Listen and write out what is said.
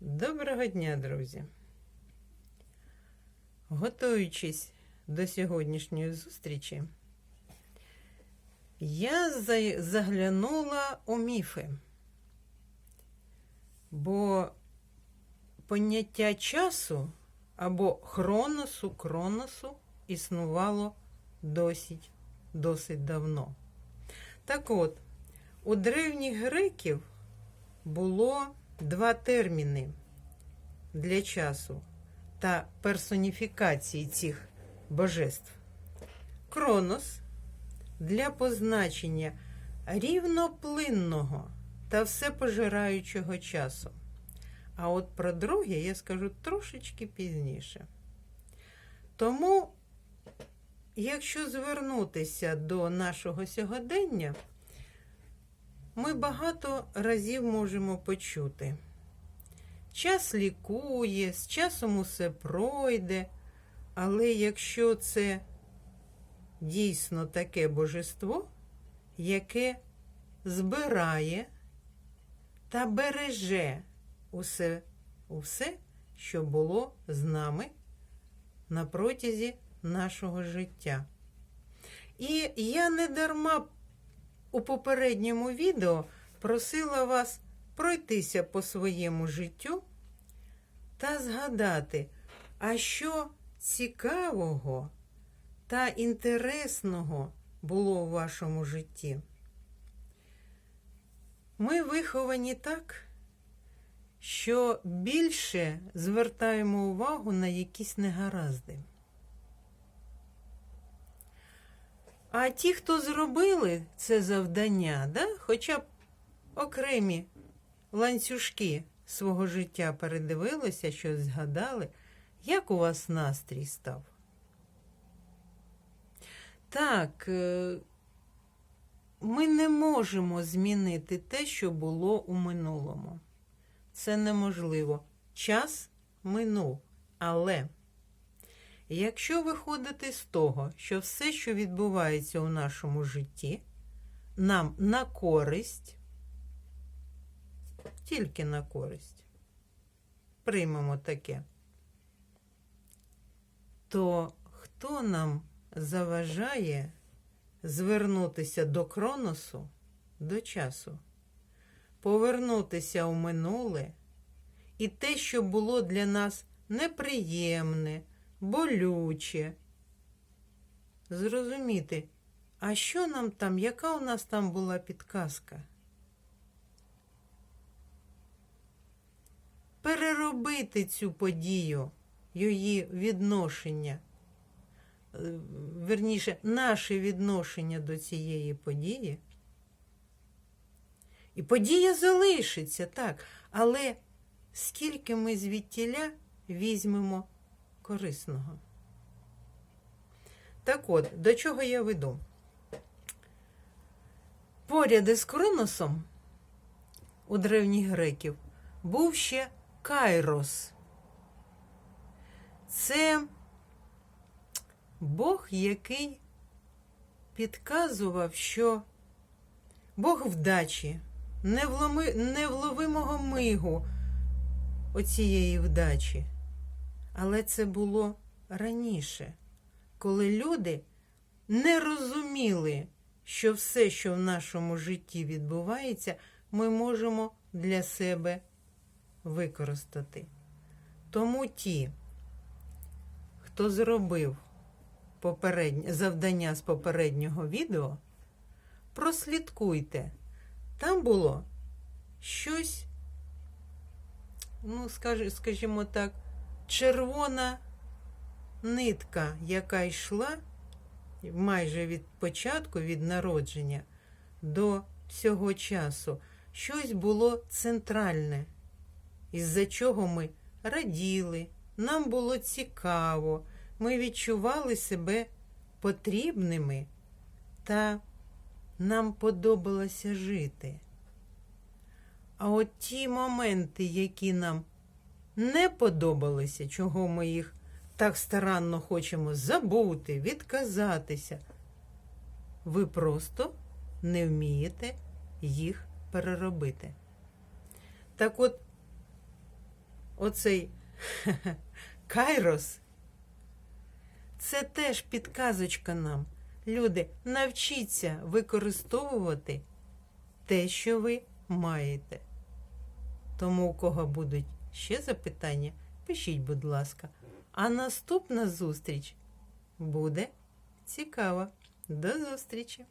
Доброго дня, друзі. Готуючись до сьогоднішньої зустрічі, я заглянула у міфи, бо поняття часу або хроносу, кроносу існувало досить, досить давно. Так от, у древніх греків було два терміни для часу та персоніфікації цих божеств. Кронос для позначення рівноплинного та всепожираючого часу. А от про друге я скажу трошечки пізніше. Тому, якщо звернутися до нашого сьогодення, ми багато разів можемо почути. Час лікує, з часом усе пройде, але якщо це дійсно таке божество, яке збирає та береже усе, усе, що було з нами на протязі нашого життя. І я не дарма у попередньому відео просила вас пройтися по своєму життю та згадати, а що цікавого та інтересного було у вашому житті. Ми виховані так, що більше звертаємо увагу на якісь негаразди. А ті, хто зробили це завдання, да, хоча б окремі ланцюжки свого життя передивилися, щось згадали, як у вас настрій став? Так, е, ми не можемо змінити те, що було у минулому. Це неможливо. Час минув. Але якщо виходити з того, що все, що відбувається у нашому житті, нам на користь, тільки на користь, приймемо таке, то хто нам заважає звернутися до Кроносу, до часу, повернутися у минуле і те, що було для нас неприємне, болюче, зрозуміти, а що нам там, яка у нас там була підказка? Переробити цю подію, її відношення, е, верніше, наше відношення до цієї події. І подія залишиться, так, але скільки ми звідтіля візьмемо корисного. Так от, до чого я веду? Поряд із Кроносом у древніх греків був ще Кайрос. Це Бог, який підказував, що Бог вдачі, невловимого мигу оцієї вдачі. Але це було раніше, коли люди не розуміли, що все, що в нашому житті відбувається, ми можемо для себе використати. Тому ті, хто зробив завдання з попереднього відео, прослідкуйте. Там було щось, ну, скажімо так, червона нитка, яка йшла майже від початку, від народження до цього часу. Щось було центральне, із-за чого ми раділи, нам було цікаво, ми відчували себе потрібними та нам подобалося жити. А от ті моменти, які нам не подобалися, чого ми їх так старанно хочемо забути, відказатися, ви просто не вмієте їх переробити. Так от, оцей Кайрос це теж підказочка нам. Люди, навчіться використовувати те, що ви маєте. Тому, у кого будуть ще запитання, пишіть, будь ласка. А наступна зустріч буде цікава. До зустрічі!